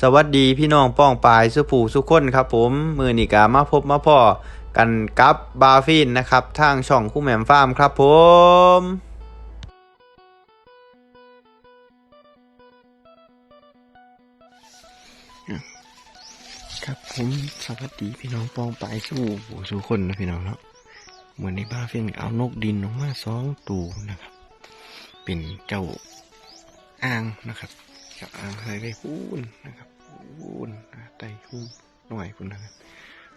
สวัสดีพี่น้องป้องปายสุผูสุคนครับผมมือนีกามาพบมาพ่อกันกับบาฟินนะครับทางช่องคู่แหม่มฟาร์มครับผมครับผมสวัสดีพี่น้องป้องปายสู้ผูสุคนนะพี่น้องเนาะเหมือนในบาฟินเอานกดินออกมาสองตัวนะครับ เป็นเจ้าอ่างนะครับ จ้าอ่างเคยได้พูนนะครับพูนนไต่พูนหน่อยพูนนะครับ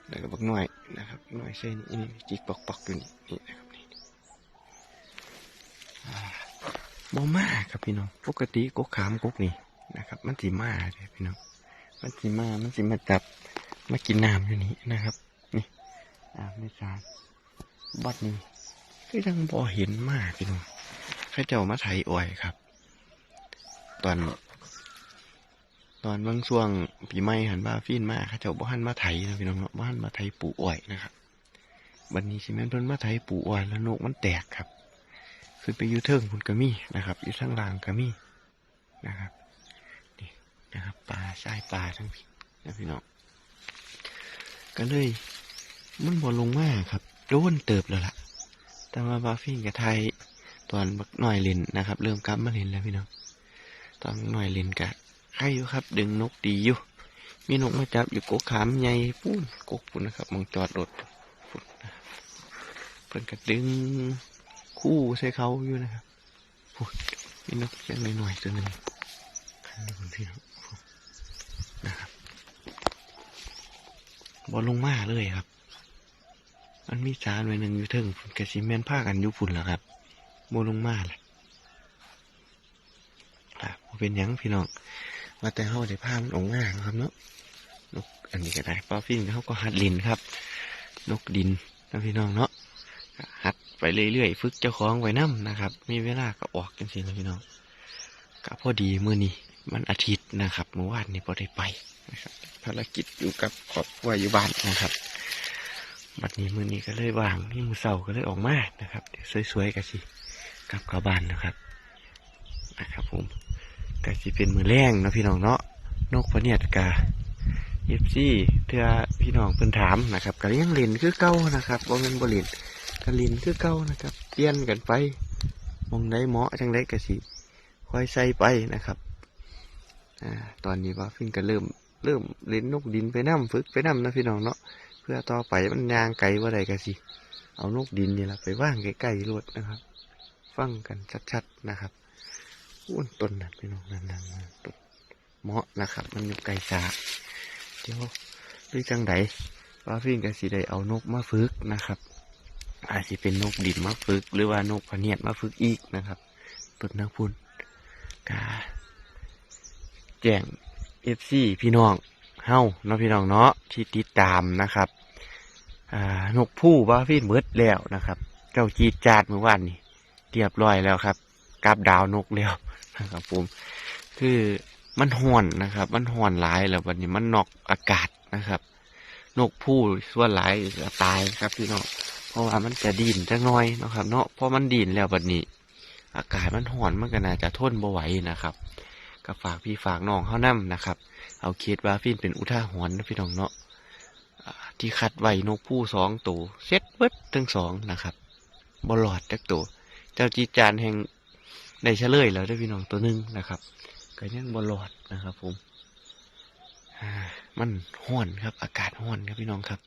แล้วก็บักหน่อยนะครับหน่อยเส้นนี่นี่จิกปอกปอกอยู่นี่นี่นะครับนี่อ่าบ่มาครับพี่น้องปกติกกขามกกนี่นะครับ มันสีมาเลยพี่น้องมันสีมามันสีมาจับมากินน้ำอยู่นี่นะครับ นี่อ่าไม่จานบัดนี้ก็ยังบ่เห็นมากพี่น้องข้าเจ้ามาไถอ้อยครับ ตอน ตอนบางช่วงปีใหม่หันมาฟีนมาเข้าเจ้าบ้านมาไถนะพี่น้องบ้านมาไถปูอ้อยนะครับวันนี้ช่ไหมนเพิ่นมาไถปูอ้อยแล้วนกมันแตกครับขึ้นไปอยูเทิงคุณกระมี่นะครับอยู่ข้างล่างกระมี่นะครับนี่นะครับปลาใช่ปลาทั้งพี่นะพี่น้องก็เลยมันบ่ลงมากครับโดนเติบแล้วล่ะ แต่ว่าบาฟินกับไทยตอนหน่อยเล่นนะครับ เริ่มกลับมาเล่นแล้วพี่น้องตอนหน่อยเล่นกะ ใครอยู่ครับ ดึงนกดีอยู่ มีนกมาจับอยู่กกขามใหญ่ปูนกกปูนนะครับมองจอดรถปูนนะเพิ่นก็ดึงคู่ใส่เขาอยู่นะครับปูนมีนกเล็กหน่อยตัวหนึ่งขันดูพี่นะครับบอลลงมาเลยครับ มันมีจานไว้หนึ่งอยู่เทิงฝุ่นกระซิแมนผ้ากันยู่ฝุ่นแล้วครับโมลงมาเลยอะบ่เป็นยังพี่น้อง ว่าแต่เฮาได้ผ้ามันออกมาครับเนาะนกอันนี้ก็ได้ป้าฟินเขาก็หัดลินครับ นกดินนะพี่น้องเนาะหัดไปเรื่อยๆฝึกเจ้าของไว้นํนะครับ มีเวลาก็ออกกันสินะพี่น้องก็พอดีเมื้อนี้มันอาทิตย์นะครับเมื่อวานนี้พอได้ไปนะครับภารกิจอยู่กับครอบครัวอยู่บ้านนะครับ บัดนี้มือนี้ก็เลยว่างนี่มือเสาก็เลยออกมานะครับเดี๋ยวสวยๆกันสิกลับกลับบ้านนะครับนะครับผม ก็สิเป็นมือแรงนะพี่น้องเนาะนกพเนียดกาเอฟซีเทื่อพี่น้องเพิ่นถามนะครับก็ยังเล่นคือเก่านะครับบ่แม่นบ่เล่นก็เล่นคือเก่านะครับเปลี่ยนกันไปมองได้เหมาะจังไดก็สิค่อยใส่ไปนะครับอ่าตอนนี้ว่าฟินก็เริ่มเริ่มเล่นนกดินไปนํฝึกไปนํนะพี่น้องเนาะเพื่อต่อไปมันยางไกลว่าใดกันสิเอานกดินนี่แหละไปว่างใกล้ๆรถนะครับ ฟังกันชัดๆนะครับ อ้วนต้นนั่นพี่น้องนั่นนั่นนั่นต้นเหมาะนะครับ มันอยู่ไกลสาเดี๋ยวด้วยจังไดว่าฟิ่กันสิได้เอานกมาฝึกนะครับ อาจจะเป็นนกดินมาฝึก หรือว่านกพเนียดมาฝึกอีกนะครับต้นนักพุนกาแจ้งเอฟซีพี่น้องเฮ้าเนาะพี่น้องเนาะที่ติดตามนะครับอ่านกผู้บ้าฟินเบิดแล้วนะครับ เจ้าจีดจาดเมื่อวานนี่เรียบร้อยแล้วครับ กราบดาวนกแล้วนะครับ ผมคือมันห่อนนะครับ มันห่อนหลายแล้ววันนี้มันนอกอากาศนะครับ นกผู้ส่วนหลายจะตายครับพี่น้องเพราะว่ามันจะดินจังน้อยนะครับ เนาะเพราะมันดินแล้ววันนี้ อากาศมันห่อนมันก็น่าจะทนบ่ไหวนะครับก็ฝากพี่ฝากน้องเขานํนะครับ เอาเคสวาฟินเป็นอุทาหรณ์นะพี่น้องเนาะที่คัดไว้นกผู้สองตัวเซ็ตเบิดทั้งสองนะครับบอลอดจักตัว เจ้าจีจานแห่ง ได้เฉลยแล้วได้พี่น้องตัวหนึ่งนะครับก็ยังบอลอดนะครับ ผมมันห้อนครับ อากาศห้อนครับพี่น้องครับ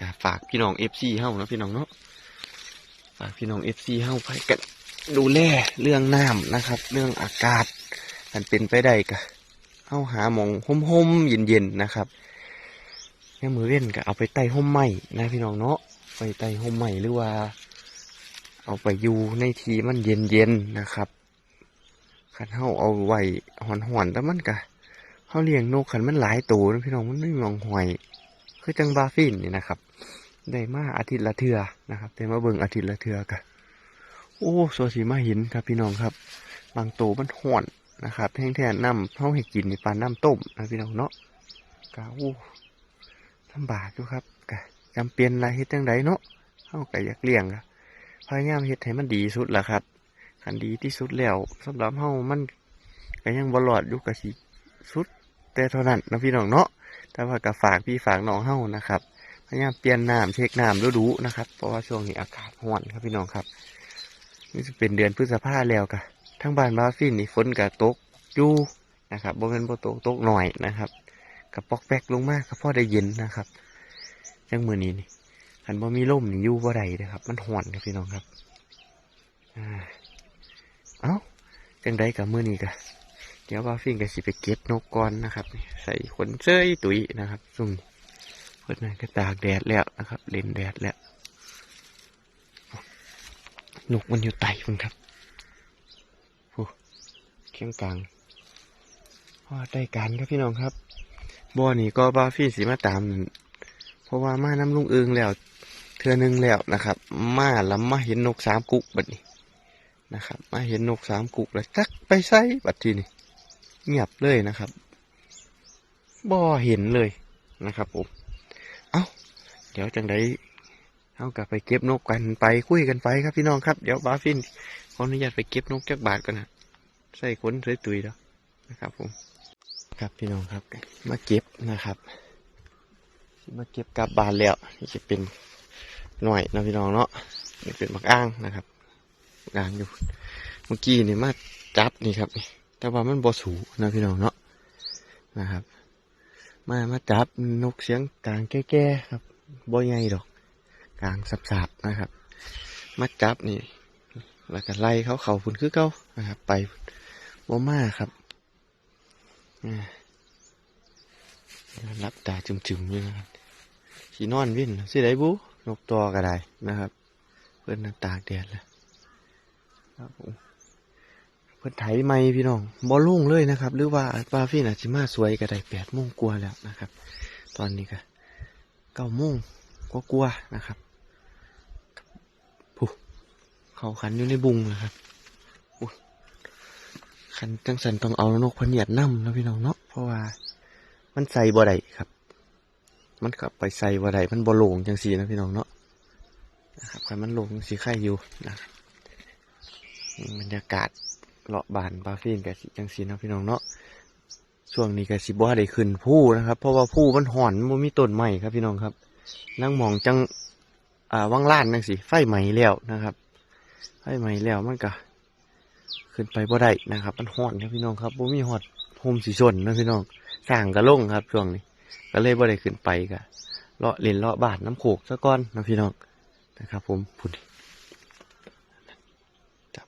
กฝากพี่น้องเอฟซีเฮ้านะพี่น้องเนาะฝากพี่น้องเอฟซีเฮ้าไปกันดูแลเรื่องน้ำนะครับ เรื่องอากาศมันเป็นไปได้กะเข้าหาหมองห่มๆเย็นๆนะครับแค่มือเว้นก็เอาไปไต่ห่มใหม่นะพี่น้องเนาะไปไต่ห่มใหม่หรือว่า เอาไปอยู่ในทีมันเย็นๆนะครับขันเฮาเอาไว้หอนๆแต่มันก็เฮาเลี้ยงนกขันมันหลายตัวนะพี่น้องมันไม่มองหอย คือจังบาฟินนี่นะครับได้มาอาทิตย์ละเทือนะครับได้มาเบิ่งอาทิตย์ละเทือกะโอ้โซสีมาหินครับพี่น้องครับ บางตัวมันห่อนนะครับแท่งแท่น้ำเฮาให้กินในปลาน้ำต้มนะพี่น้องเนาะกะโอ้ลำบากอยู่ครับกะจำเป็นอะไรเฮ็ดจังไดเนาะเฮาไก็อยากเลี้ยงกะพยายามเฮ็ดให้มันดีสุดละครับคันดีที่สุดแล้วสำหรับเฮามันก็ยังบ่รอดอยู่กะสิสุด แต่เท่านั้นนะพี่น้องเนาะ แต่ว่าก็ฝากพี่ฝากน้องเฮานะครับพยายามเปลี่ยนน้ำเช็คน้ำดูดูๆนะครับ เพราะว่าช่วงนี้อากาศร้อนครับพี่น้องครับ นี่จะเป็นเดือนพฤษภาแล้วกะทั้งบ้านบาฟินนี่ฝนกะตกอยู่นะครับบ่แม่นบ่ตกตกหน่อยนะครับกะปอกแป๊กลงมากก็พอได้เย็นนะครับจังมือนี้นี่คันบ่มีลมนี่อยู่บ่ได้เด้อครับ มันร้อนครับพี่น้องครับอ่าเอ้าจังไดกับมือนี้กะ เดี๋ยวบาฟินก็สิไปเก็บนกก่อนนะครับ ใส่ขนเซ้ยตุ๋ยนะครับซุ่มเพื่อนก็ตากแดดแล้วนะครับเล่นแดดแล้วนกมันอยู่ไต่พุ่นครับโอ้เคียงกลางพอได้การครับพี่น้องครับบ่อนี่ก็บาฟี่สีมาตาม เพราะว่ามาน้ำลุงเอิงแล้ว เทือหนึงแล้วนะครับ มาแล้วมาเห็นนกสามกุกบัดนี้นะครับ มาเห็นนกสามกุกแล้วจักไปใส่บัดทีนี่ เงียบเลยนะครับบ่เห็นเลยนะครับผม เอ้า เดี๋ยวจังไดเอากลับไปเก็บนกกันไปคุยกันไปครับพี่น้องครับ เดี๋ยวบาฟินขออนุญาตไปเก็บนกจักบาทก่อนนะใส่ขนสวยตุยแล้วนะครับผม ครับพี่น้องครับ มาเก็บนะครับ มาเก็บกลับบานแล้วนี่จะเป็นหน่อยนะพี่น้องเนาะนี่เป็นมักอ้างนะครับอ้างอยู่ เมื่อกี้นี่มาจับนี่ครับนี่ แต่ว่ามันบอสูนะพี่น้องเนาะนะครับ มามาจับนกเสียงกลางแก่ๆครับบ่ใหญ่ดอกกลางสับๆนะครับ มาจับนี่ แล้วก็ไล่เขาเขาพุ่นคือเขานะครับ ไปบ่มาครับอ่ารับตาจุ่มๆอยู่นะครับสีนอนวิ่นสิได้บุนกตัวก็ได้นะครับ เพื่อนน่ะตากแดดแล้วครับผม พื่นไถไม่พี่น้องบ่ลุ่งเลยนะครับ หรือว่าปลาฟินอาจจะมาสวยก็ได้แปดโมงกว่าแล้วนะครับ ตอนนี้ก็เก้าโมงก็กลัวนะครับผู้เขาขันอยู่ในบุงนะครับขันจังสันต้องเอานกพเนียดน้ำนะพี่น้องเนาะเพราะว่ามันใส่บ่ได้ครับ มันกลับไปใส่บ่ได้มันบ่โลงจังสีนะพี่น้องเนาะนะครับคันมันลงสีไข่อยู่นะครับบรรยากาศ เลาะบานบาฟินกับจังสีนะพี่น้องเนาะช่วงนี้ก็สิบ่ได้ขึ้นผู้นะครับ เพราะว่าผู้มันห่อนมันมีต้นใหม่ครับพี่น้องครับนั่งมองจังอ่าว่างล้านนั่งสิไฟไหม้แล้วนะครับไฟไหม้แล้วมันก็ขึ้นไปบ่ได้นะครับมันห่อนครับพี่น้องครับบ่มีหอดโฮมสีชนนะพี่น้องสร้างกระลงครับช่วงนี้ ก็เลยบ่ได้ขึ้นไปก็เลาะเล่นเลาะบาดน้ำโขกซะก่อนนะพี่น้องนะครับ ผมพุ่นจับ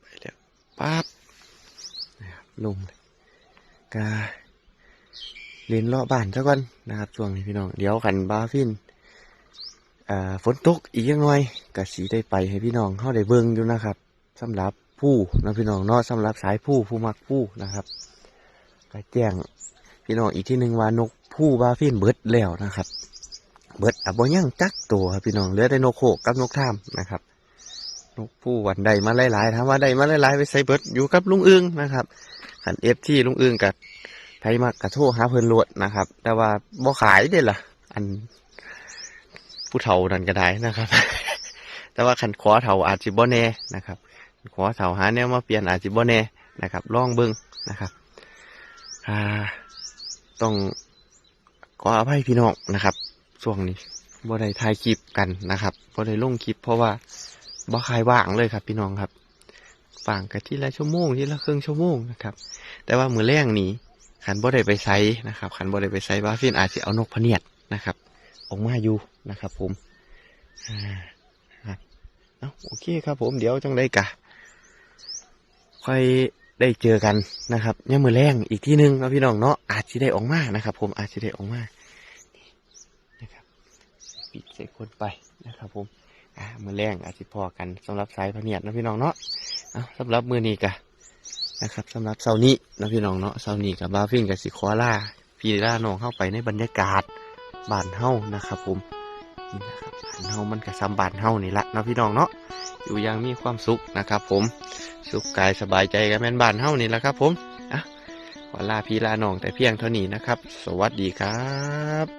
ไปแล้ว ปั๊บนะครับลงเลยกาเล่นเลาะบ้านซะก่อนนะครับช่วงนี้พี่น้องเดี๋ยวขันบาฟินอ่าฝนตกอีกยังหน่อยกะสีได้ไปให้พี่น้องเข้าได้เบิ่งอยู่นะครับสำหรับผู้นะพี่น้องเนาะสำหรับสายผู้ผู้มักผู้นะครับก็แจ้งพี่น้องอีกที่หนึ่งว่านกผู้บาฟินเบิดแล้วนะครับ เบิดอะบ่ยังจักตัวครับพี่น้องเหลือแต่นกโขกกับนกท่ามนะครับ นกผู้วันใดมาหลายๆถามว่าใดมาหลายๆไปใส่เบิดอยู่กับลุงอึงนะครับขันเอฟที่ลุงอึงกับไทยมากกระโทษหาเพลินลวดนะครับ แต่ว่าบ่ขายเด้ล่ะ อันผู้เฒ่านั่นก็ได้นะครับ แต่ว่าขันขอเฒ่าอาจสิบ่แน่นะครับขอเฒ่าหาแนวมาเปลี่ยนอาจสิบ่แน่นะครับลองเบิ่งนะครับต้องขออภัยพี่น้องนะครับช่วงนี้บ่ได้ถ่ายคลิปกันนะครับบ่ได้ลงคลิปเพราะว่า บ่คายว่างเลยครับ พี่น้องครับฝางกันทีละชั่วโมงทีละครึ่งชั่วโมงนะครับ แต่ว่ามือแรงนี้ขันบ่ได้ไปไซนะครับขันบ่ได้ไปไซบาฟินอาจจะเอานกพเนียดนะครับ ออกมาอยู่นะครับ ผมอ่าครับเอาโอเคครับ ผมเดี๋ยวจังได้กะค่อยได้เจอกันนะครับเนี่ยมือแรงอีกที่หนึ่งเนาะพี่น้องเนาะอาจจะได้ออกมานะครับ ผมอาจจะได้ออกมานะครับปิดใส่คนไปนะครับ ผม อ่ามือแรงอาจจะพอกันสำหรับสายพเนียดนะพี่น้องเนาะเอาสำหรับมือนี้กะนะครับสำหรับเสาร์นี้นะพี่น้องเนาะเสาร์นี้กับบาฟินกับสิคอล่าพี่ล่าน้องเข้าไปในบรรยากาศบานเฮานะครับผมนี่นะครับบานเฮามันกับซ้ำบานเฮานี่ละนะพี่น้องเนาะอยู่ยังมีความสุขนะครับ ผมสุขกายสบายใจกันแม่นบานเฮานี่แหละครับ ผมอะขอลาพี่ลาน้องแต่เพียงเท่านี้นะครับ สวัสดีครับ